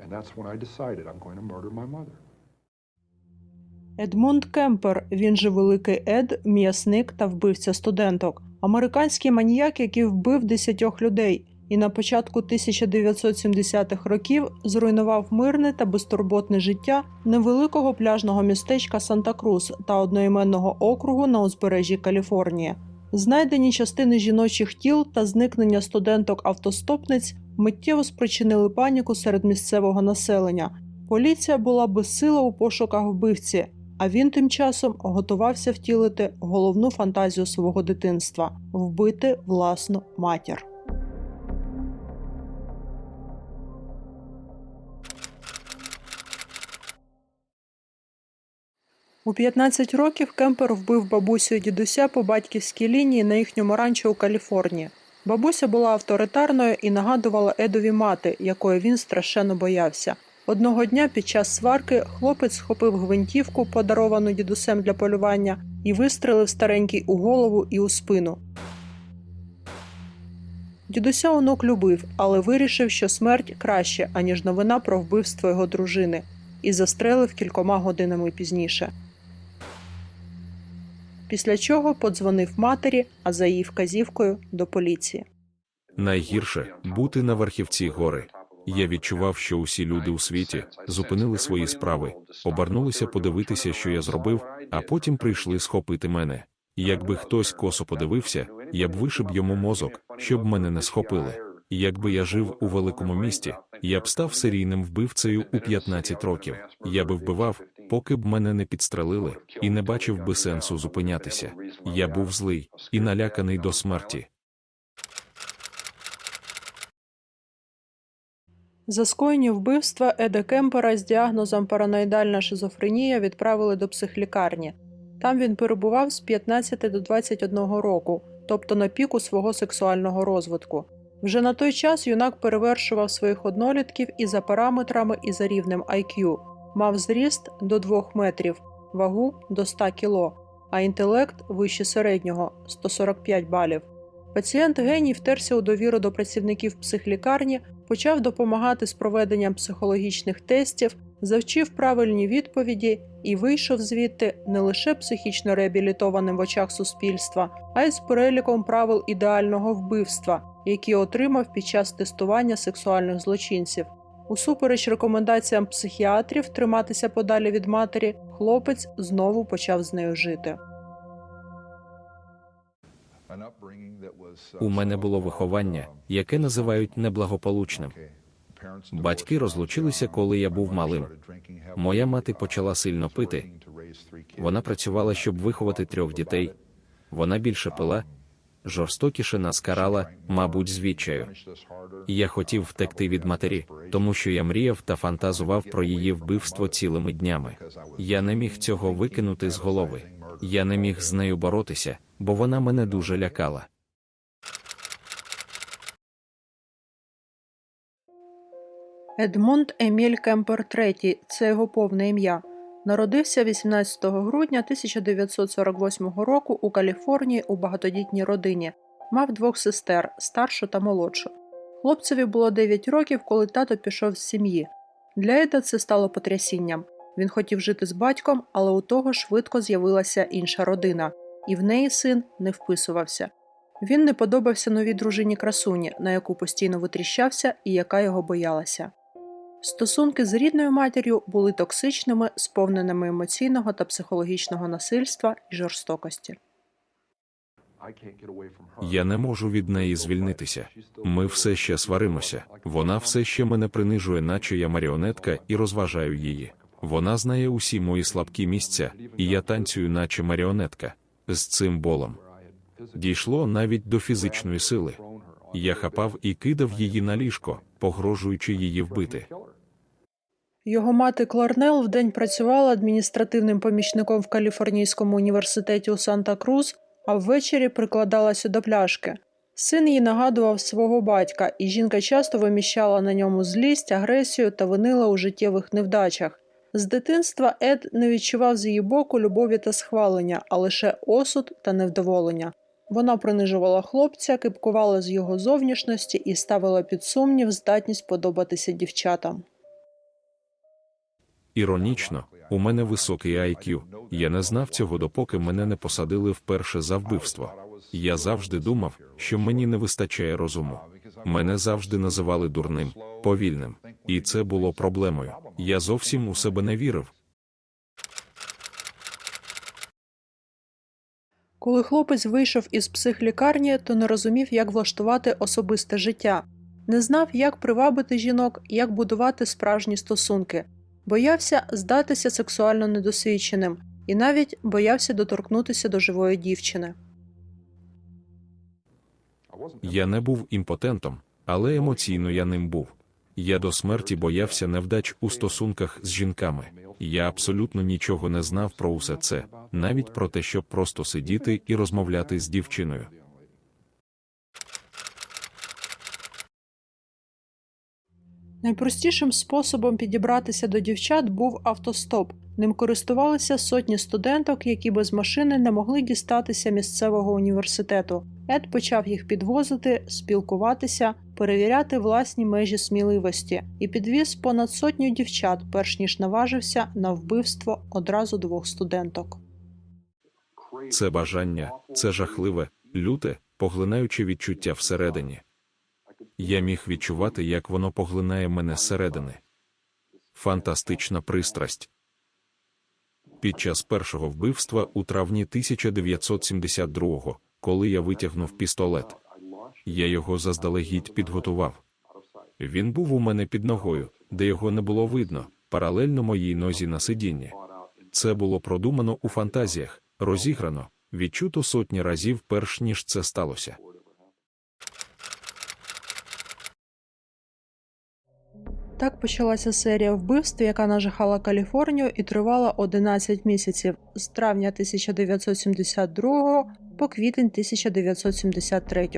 And that's when I decided I'm going to murder my mother. Едмунд Кемпер, він же Великий Ед, м'ясник та вбивця студенток. Американський маніяк, який вбив десятьох людей, і на початку 1970-х років зруйнував мирне та безтурботне життя невеликого пляжного містечка Санта-Крус та одноіменного округу на узбережжі Каліфорнії. Знайдені частини жіночих тіл та зникнення студенток-автостопниць миттєво спричинили паніку серед місцевого населення. Поліція була безсила у пошуках вбивці, а він тим часом готувався втілити головну фантазію свого дитинства вбити власну матір. У 15 років Кемпер вбив бабусю і дідуся по батьківській лінії на їхньому ранчо у Каліфорнії. Бабуся була авторитарною і нагадувала Едові мати, якої він страшенно боявся. Одного дня під час сварки хлопець схопив гвинтівку, подаровану дідусем для полювання, і вистрелив старенький у голову і у спину. Дідуся онук любив, але вирішив, що смерть краще, аніж новина про вбивство його дружини, і застрелив кількома годинами пізніше. Після чого подзвонив матері, а за її вказівкою до поліції. Найгірше бути на верхівці гори. Я відчував, що усі люди у світі зупинили свої справи, обернулися подивитися, що я зробив, а потім прийшли схопити мене. Якби хтось косо подивився, я б вишиб йому мозок, щоб мене не схопили. Якби я жив у великому місті, я б став серійним вбивцею у 15 років. Я би вбивав, поки б мене не підстрелили, і не бачив би сенсу зупинятися. Я був злий і наляканий до смерті. За скоєні вбивства Еда Кемпера з діагнозом параноїдальна шизофренія відправили до психлікарні. Там він перебував з 15 до 21 року, тобто на піку свого сексуального розвитку. Вже на той час юнак перевершував своїх однолітків і за параметрами, і за рівнем IQ. Мав зріст до 2 метрів, вагу до 100 кг, а інтелект вище середнього 145 балів. Пацієнт геній втерся у довіру до працівників психлікарні, почав допомагати з проведенням психологічних тестів, завчив правильні відповіді і вийшов звідти не лише психічно реабілітованим в очах суспільства, а й з переліком правил ідеального вбивства, які отримав під час тестування сексуальних злочинців. Усупереч рекомендаціям психіатрів триматися подалі від матері, хлопець знову почав з нею жити. У мене було виховання, яке називають неблагополучним. Батьки розлучилися, коли я був малим. Моя мати почала сильно пити. Вона працювала, щоб виховати трьох дітей. Вона більше пила, жорстокіше нас карала, мабуть, з відчаю. Я хотів втекти від матері, тому що я мріяв та фантазував про її вбивство цілими днями. Я не міг цього викинути з голови. Я не міг з нею боротися, бо вона мене дуже лякала. Едмунд Еміль Кемпер III – це його повне ім'я. Народився 18 грудня 1948 року у Каліфорнії у багатодітній родині. Мав двох сестер старшу та молодшу. Хлопцеві було 9 років, коли тато пішов з сім'ї. Для Еда це стало потрясінням. Він хотів жити з батьком, але у того швидко з'явилася інша родина, і в неї син не вписувався. Він не подобався новій дружині красуні, на яку постійно витріщався і яка його боялася. Стосунки з рідною матір'ю були токсичними, сповненими емоційного та психологічного насильства і жорстокості. Я не можу від неї звільнитися. Ми все ще сваримося. Вона все ще мене принижує, наче я маріонетка, і розважаю її. Вона знає усі мої слабкі місця, і я танцюю, наче маріонетка, з цим болом. Дійшло навіть до фізичної сили. Я хапав і кидав її на ліжко, погрожуючи її вбити. Його мати Кларнел вдень працювала адміністративним помічником в Каліфорнійському університеті у Санта-Крус, а ввечері прикладалася до пляшки. Син їй нагадував свого батька, і жінка часто виміщала на ньому злість, агресію та винила у життєвих невдачах. З дитинства Ед не відчував з її боку любові та схвалення, а лише осуд та невдоволення. Вона принижувала хлопця, кипкувала з його зовнішності і ставила під сумнів здатність подобатися дівчатам. Іронічно, у мене високий IQ. Я не знав цього, допоки мене не посадили вперше за вбивство. Я завжди думав, що мені не вистачає розуму. Мене завжди називали дурним, повільним, і це було проблемою. Я зовсім у себе не вірив. Коли хлопець вийшов із психлікарні, то не розумів, як влаштувати особисте життя, не знав, як привабити жінок, як будувати справжні стосунки, боявся здатися сексуально недосвідченим і навіть боявся доторкнутися до живої дівчини. Я не був імпотентом, але емоційно я ним був. Я до смерті боявся невдач у стосунках з жінками. Я абсолютно нічого не знав про усе це, навіть про те, щоб просто сидіти і розмовляти з дівчиною. Найпростішим способом підібратися до дівчат був автостоп. Ним користувалися сотні студенток, які без машини не могли дістатися місцевого університету. Ед почав їх підвозити, спілкуватися, перевіряти власні межі сміливості і підвіз понад сотню дівчат, перш ніж наважився на вбивство одразу двох студенток. Це бажання, це жахливе, люте, поглинаюче відчуття всередині. Я міг відчувати, як воно поглинає мене зсередини. Фантастична пристрасть. Під час першого вбивства у травні 1972-го, коли я витягнув пістолет, я його заздалегідь підготував. Він був у мене під ногою, де його не було видно, паралельно моїй нозі на сидінні. Це було продумано у фантазіях, розіграно, відчуто сотні разів, перш ніж це сталося. Так почалася серія вбивств, яка нажахала Каліфорнію і тривала 11 місяців з травня 1972 по квітень 1973.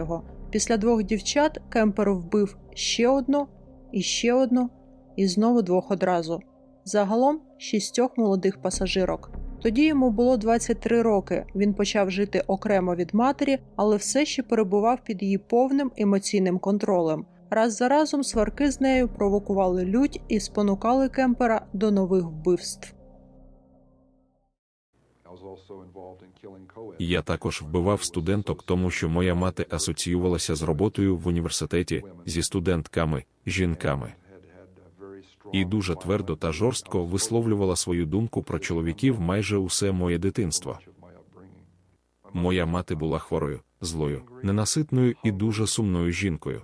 Після двох дівчат Кемпер вбив ще одну, і ще одну, і знову двох одразу. Загалом шістьох молодих пасажирок. Тоді йому було 23 роки. Він почав жити окремо від матері, але все ще перебував під її повним емоційним контролем. Раз за разом сварки з нею провокували лють і спонукали Кемпера до нових вбивств. Я також вбивав студенток, тому що моя мати асоціювалася з роботою в університеті зі студентками, жінками. І дуже твердо та жорстко висловлювала свою думку про чоловіків майже усе моє дитинство. Моя мати була хворою, злою, ненаситною і дуже сумною жінкою.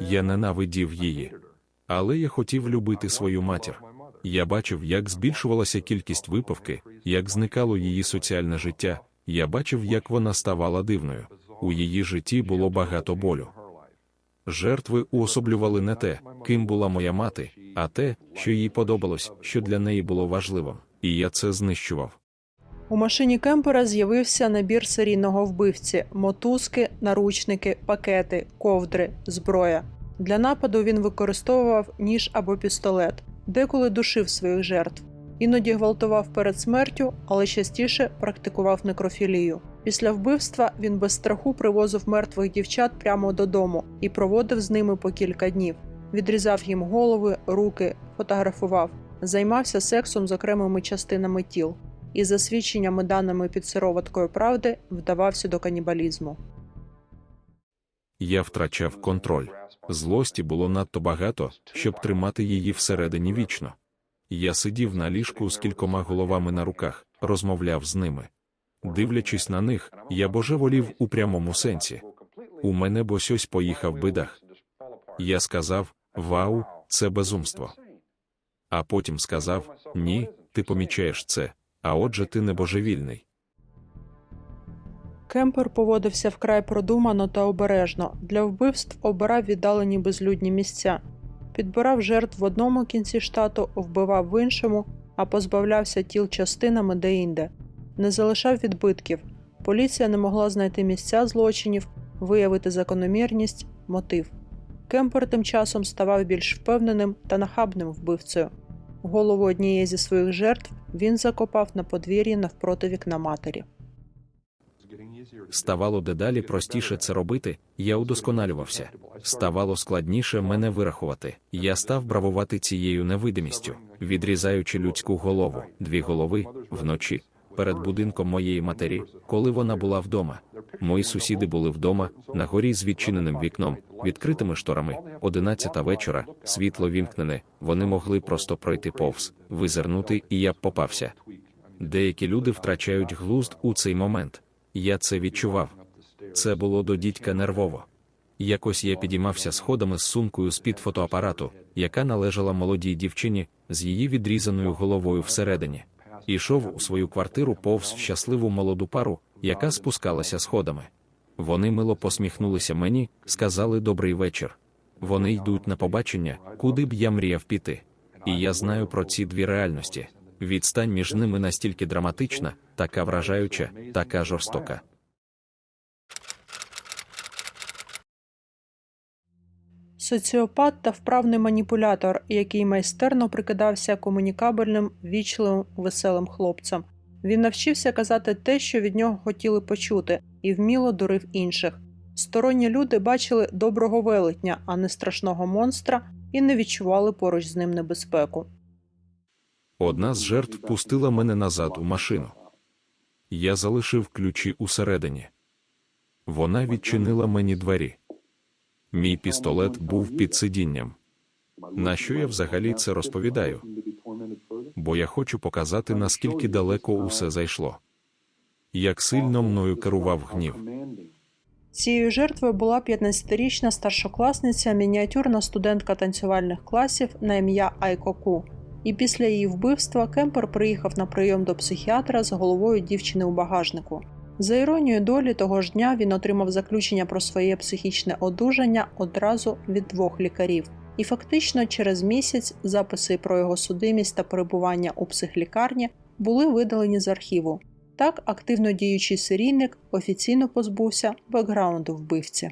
Я ненавидів її, але я хотів любити свою матір. Я бачив, як збільшувалася кількість випивки, як зникало її соціальне життя. Я бачив, як вона ставала дивною. У її житті було багато болю. Жертви уособлювали не те, ким була моя мати, а те, що їй подобалось, що для неї було важливим. І я це знищував. У машині Кемпера з'явився набір серійного вбивці: мотузки, наручники, пакети, ковдри, зброя. Для нападу він використовував ніж або пістолет, деколи душив своїх жертв. Іноді гвалтував перед смертю, але частіше практикував некрофілію. Після вбивства він без страху привозив мертвих дівчат прямо додому і проводив з ними по кілька днів. Відрізав їм голови, руки, фотографував, займався сексом з окремими частинами тіл і, за свідченнями даними під сироваткою правди, вдавався до канібалізму. Я втрачав контроль. Злості було надто багато, щоб тримати її всередині вічно. Я сидів на ліжку з кількома головами на руках, розмовляв з ними. Дивлячись на них, я божеволів у прямому сенсі. У мене бось ось поїхав би дах. Я сказав: Вау, це безумство. А потім сказав: Ні, ти помічаєш це, а отже, ти не божевільний. Кемпер поводився вкрай продумано та обережно. Для вбивств обирав віддалені безлюдні місця, підбирав жертв в одному кінці штату, вбивав в іншому, а позбавлявся тіл частинами деінде. Не залишав відбитків. Поліція не могла знайти місця злочинів, виявити закономірність, мотив. Кемпер тим часом ставав більш впевненим та нахабним вбивцею. Голову однієї зі своїх жертв він закопав на подвір'ї навпроти вікна матері. Ставало дедалі простіше це робити, я удосконалювався. Ставало складніше мене вирахувати. Я став бравувати цією невидимістю, відрізаючи людську голову, дві голови вночі. Перед будинком моєї матері, коли вона була вдома. Мої сусіди були вдома, на горі з відчиненим вікном, відкритими шторами, одинадцята вечора, світло вімкнене, вони могли просто пройти повз, визирнути, і я б попався. Деякі люди втрачають глузд у цей момент. Я це відчував. Це було до дідька нервово. Якось я підіймався сходами з сумкою з-під фотоапарату, яка належала молодій дівчині з її відрізаною головою всередині. Ішов у свою квартиру повз щасливу молоду пару, яка спускалася сходами. Вони мило посміхнулися мені, сказали добрий вечір. Вони йдуть на побачення, куди б я мріяв піти. І я знаю про ці дві реальності. Відстань між ними настільки драматична, така вражаюча, така жорстока. Соціопат та вправний маніпулятор, який майстерно прикидався комунікабельним, вічливим, веселим хлопцем. Він навчився казати те, що від нього хотіли почути, і вміло дурив інших. Сторонні люди бачили доброго велетня, а не страшного монстра, і не відчували поруч з ним небезпеку. Одна з жертв пустила мене назад у машину. Я залишив ключі усередині. Вона відчинила мені двері. Мій пістолет був під сидінням. На що я взагалі це розповідаю? Бо я хочу показати, наскільки далеко усе зайшло. Як сильно мною керував гнів. Цією жертвою була 15-річна старшокласниця, мініатюрна студентка танцювальних класів на ім'я Айко Ку. І після її вбивства Кемпер приїхав на прийом до психіатра з головою дівчини у багажнику. За іронією долі того ж дня він отримав заключення про своє психічне одужання одразу від двох лікарів. І фактично через місяць записи про його судимість та перебування у психлікарні були видалені з архіву. Так, активно діючий серійник офіційно позбувся бекграунду вбивці.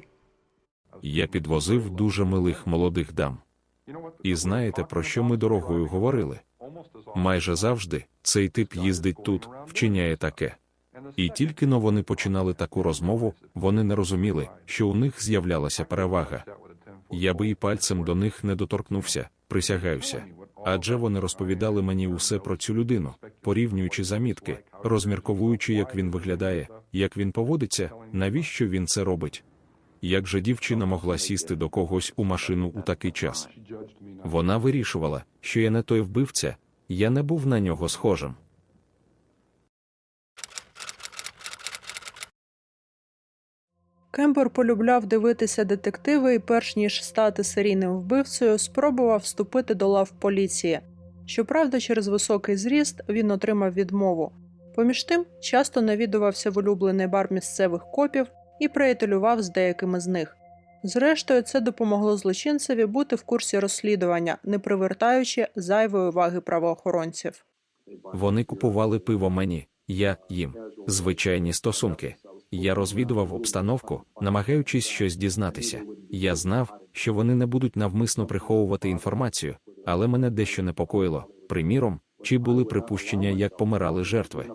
Я підвозив дуже милих молодих дам. І знаєте, про що ми дорогою говорили? Майже завжди цей тип їздить тут, вчиняє таке. І тільки но вони починали таку розмову, вони не розуміли, що у них з'являлася перевага. Я би і пальцем до них не доторкнувся, присягаюся. Адже вони розповідали мені усе про цю людину, порівнюючи замітки, розмірковуючи, як він виглядає, як він поводиться, навіщо він це робить. Як же дівчина могла сісти до когось у машину у такий час? Вона вирішувала, що я не той вбивця, я не був на нього схожим. Кемпер полюбляв дивитися детективи і, перш ніж стати серійним вбивцею, спробував вступити до лав поліції. Щоправда, через високий зріст він отримав відмову. Поміж тим, часто навідувався в улюблений бар місцевих копів і приятелював з деякими з них. Зрештою, це допомогло злочинцеві бути в курсі розслідування, не привертаючи зайвої уваги правоохоронців. Вони купували пиво мені, я їм. Звичайні стосунки. Я розвідував обстановку, намагаючись щось дізнатися. Я знав, що вони не будуть навмисно приховувати інформацію, але мене дещо непокоїло. Приміром, чи були припущення, як помирали жертви.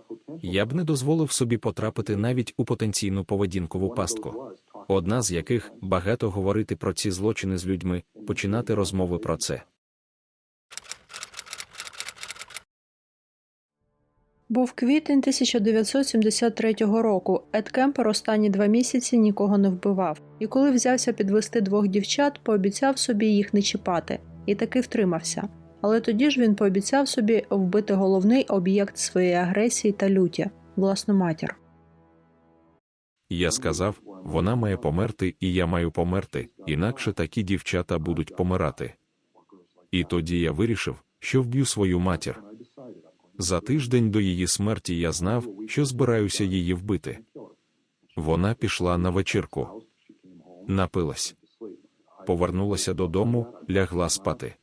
Я б не дозволив собі потрапити навіть у потенційну поведінкову пастку. Одна з яких багато говорити про ці злочини з людьми, починати розмови про це. Був квітень 1973 року. Ед Кемпер останні два місяці нікого не вбивав, і коли взявся підвести двох дівчат, пообіцяв собі їх не чіпати, і таки втримався. Але тоді ж він пообіцяв собі вбити головний об'єкт своєї агресії та люті власну матір. Я сказав, вона має померти, і я маю померти, інакше такі дівчата будуть помирати. І тоді я вирішив, що вб'ю свою матір. За тиждень до її смерті я знав, що збираюся її вбити. Вона пішла на вечірку, напилась, повернулася додому, лягла спати.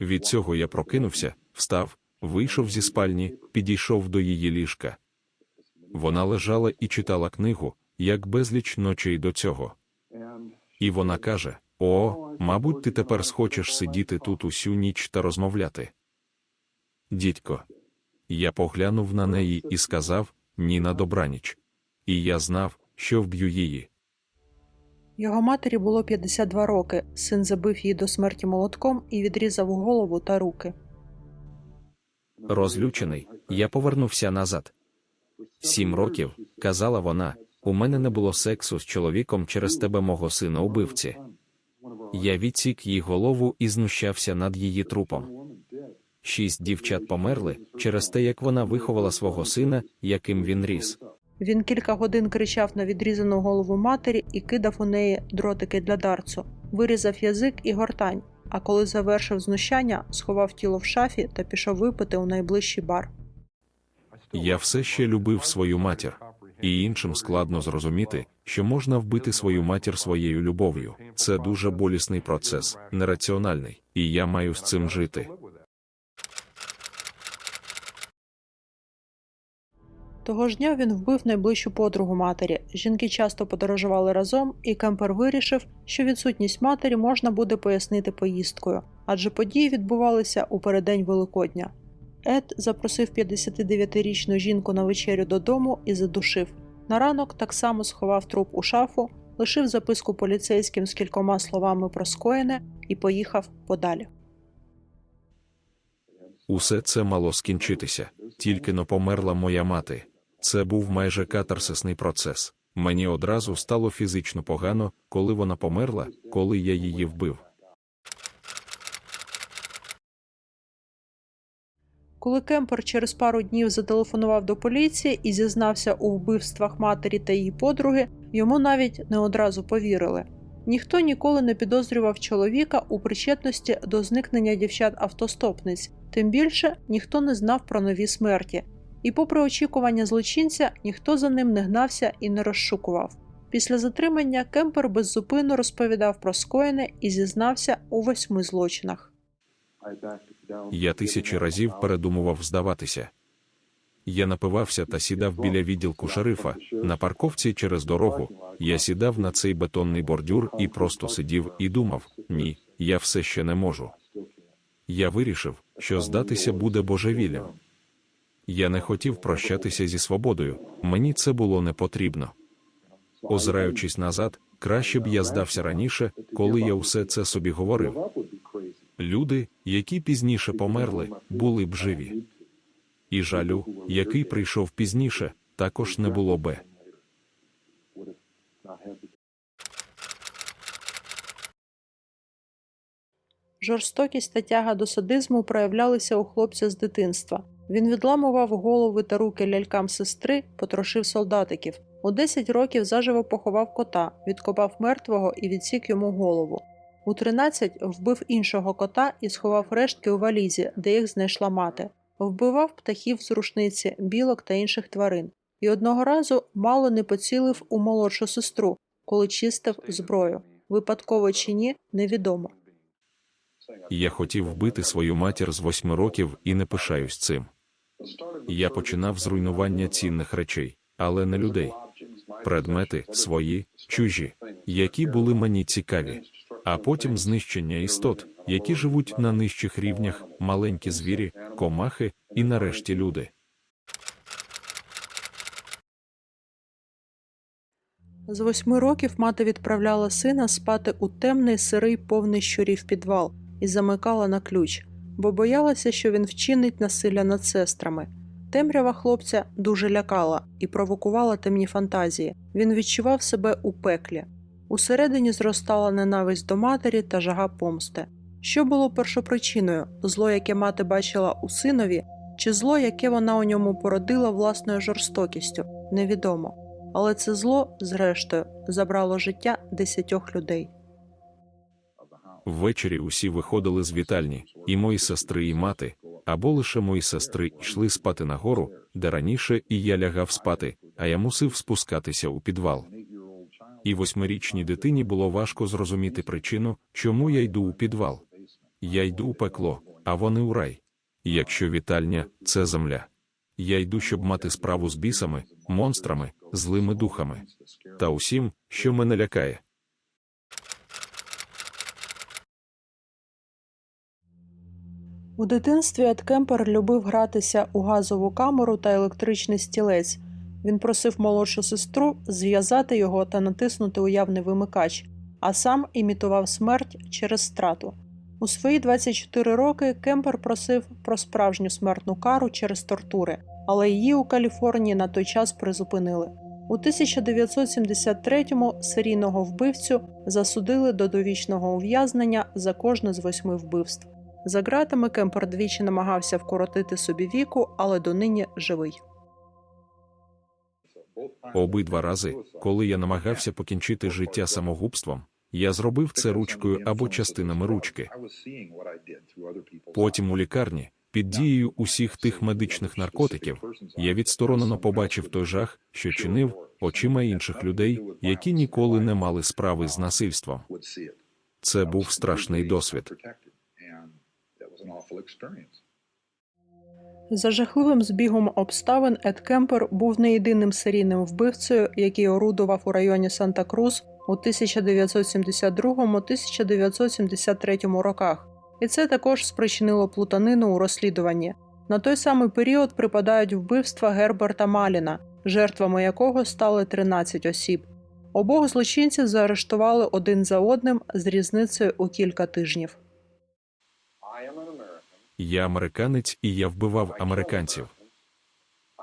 Від цього я прокинувся, встав, вийшов зі спальні, підійшов до її ліжка. Вона лежала і читала книгу, як безліч ночей до цього. І вона каже: О, мабуть, ти тепер схочеш сидіти тут усю ніч та розмовляти. Дідько. Я поглянув на неї і сказав ні на добраніч. і я знав, що вб'ю її. Його матері було 52 роки. Син забив її до смерті молотком і відрізав голову та руки. Розлючений, я повернувся назад. Сім років, казала вона, у мене не було сексу з чоловіком через тебе мого сина убивці. Я відсік їй голову і знущався над її трупом. Шість дівчат померли через те, як вона виховала свого сина, яким він ріс. Він кілька годин кричав на відрізану голову матері і кидав у неї дротики для дарцу, вирізав язик і гортань. А коли завершив знущання, сховав тіло в шафі та пішов випити у найближчий бар. Я все ще любив свою матір, і іншим складно зрозуміти, що можна вбити свою матір своєю любов'ю. Це дуже болісний процес, нераціональний, і я маю з цим жити. Того ж дня він вбив найближчу подругу матері. Жінки часто подорожували разом, і Кемпер вирішив, що відсутність матері можна буде пояснити поїздкою, адже події відбувалися у переддень Великодня. Ед запросив 59-річну жінку на вечерю додому і задушив. На ранок так само сховав труп у шафу, лишив записку поліцейським з кількома словами про скоєне і поїхав подалі. Усе це мало скінчитися, тільки но померла моя мати. Це був майже катарсисний процес. Мені одразу стало фізично погано, коли вона померла, коли я її вбив. Коли Кемпер через пару днів зателефонував до поліції і зізнався у вбивствах матері та її подруги, йому навіть не одразу повірили. Ніхто ніколи не підозрював чоловіка у причетності до зникнення дівчат-автостопниць, тим більше ніхто не знав про нові смерті. І, попри очікування злочинця, ніхто за ним не гнався і не розшукував. Після затримання Кемпер беззупинно розповідав про скоєне і зізнався у восьми злочинах. Я тисячі разів передумував здаватися. Я напивався та сідав біля відділку шерифа на парковці через дорогу. Я сідав на цей бетонний бордюр і просто сидів і думав: ні, я все ще не можу. Я вирішив, що здатися буде божевіллям. Я не хотів прощатися зі свободою, мені це було не потрібно. Озираючись назад, краще б я здався раніше, коли я усе це собі говорив. Люди, які пізніше померли, були б живі. І жалю, який прийшов пізніше, також не було би. Жорстокість та тяга до садизму проявлялися у хлопця з дитинства. Він відламував голови та руки лялькам сестри, потрошив солдатиків. У 10 років заживо поховав кота, відкопав мертвого і відсік йому голову. У 13 вбив іншого кота і сховав рештки у валізі, де їх знайшла мати. Вбивав птахів з рушниці, білок та інших тварин. І одного разу мало не поцілив у молодшу сестру, коли чистив зброю. Випадково чи ні, невідомо. Я хотів вбити свою матір з восьми років і не пишаюсь цим. Я починав з руйнування цінних речей, але не людей. Предмети свої, чужі, які були мені цікаві, а потім знищення істот, які живуть на нижчих рівнях, маленькі звірі, комахи і нарешті люди. З восьми років мати відправляла сина спати у темний сирий повний щурів підвал і замикала на ключ, бо боялася, що він вчинить насилля над сестрами. Темрява хлопця дуже лякала і провокувала темні фантазії. Він відчував себе у пеклі. Усередині зростала ненависть до матері та жага помсти. Що було першопричиною зло, яке мати бачила у синові, чи зло, яке вона у ньому породила власною жорстокістю, невідомо. Але це зло, зрештою, забрало життя десятьох людей. Ввечері усі виходили з вітальні, і мої сестри, і мати, або лише мої сестри йшли спати нагору, де раніше і я лягав спати, а я мусив спускатися у підвал. І восьмирічній дитині було важко зрозуміти причину, чому я йду у підвал. Я йду у пекло, а вони у рай. Якщо вітальня це земля. Я йду, щоб мати справу з бісами, монстрами, злими духами та усім, що мене лякає. У дитинстві Ед Кемпер любив гратися у газову камеру та електричний стілець. Він просив молодшу сестру зв'язати його та натиснути уявний вимикач, а сам імітував смерть через страту. У свої 24 роки Кемпер просив про справжню смертну кару через тортури, але її у Каліфорнії на той час призупинили. У 1973-му серійного вбивцю засудили до довічного ув'язнення за кожне з восьми вбивств. За ґратами Кемпер двічі намагався вкоротити собі віку, але донині живий. Обидва рази, коли я намагався покінчити життя самогубством, я зробив це ручкою або частинами ручки. Потім у лікарні, під дією усіх тих медичних наркотиків, я відсторонено побачив той жах, що чинив очима інших людей, які ніколи не мали справи з насильством. Це був страшний досвід. За жахливим збігом обставин Ед Кемпер був не єдиним серійним вбивцею, який орудував у районі Санта-Крус у 1972-1973 роках. І це також спричинило плутанину у розслідуванні. На той самий період припадають вбивства Герберта Маліна, жертвами якого стали 13 осіб. Обох злочинців заарештували один за одним з різницею у кілька тижнів. Я американець і я вбивав американців.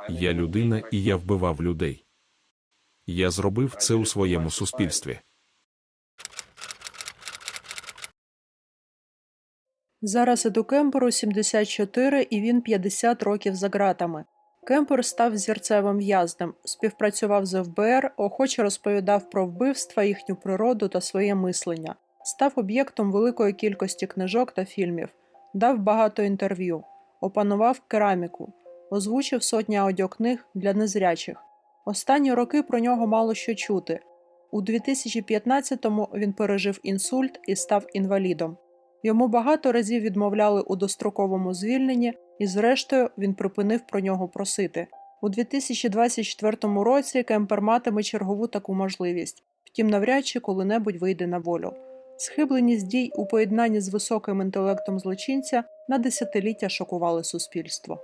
Я людина і я вбивав людей. Я зробив це у своєму суспільстві. Зараз Еду Кемперу 74 і він 50 років за ґратами. Кемпер став зірцевим в'язнем, співпрацював з ФБР, охоче розповідав про вбивства, їхню природу та своє мислення, став об'єктом великої кількості книжок та фільмів, дав багато інтерв'ю, опанував кераміку, озвучив сотні аудіокниг для незрячих. Останні роки про нього мало що чути. У 2015-му він пережив інсульт і став інвалідом. Йому багато разів відмовляли у достроковому звільненні, і зрештою він припинив про нього просити. У 2024 році Кемпер матиме чергову таку можливість, втім, навряд чи коли-небудь вийде на волю. Схибленість дій у поєднанні з високим інтелектом злочинця на десятиліття шокували суспільство.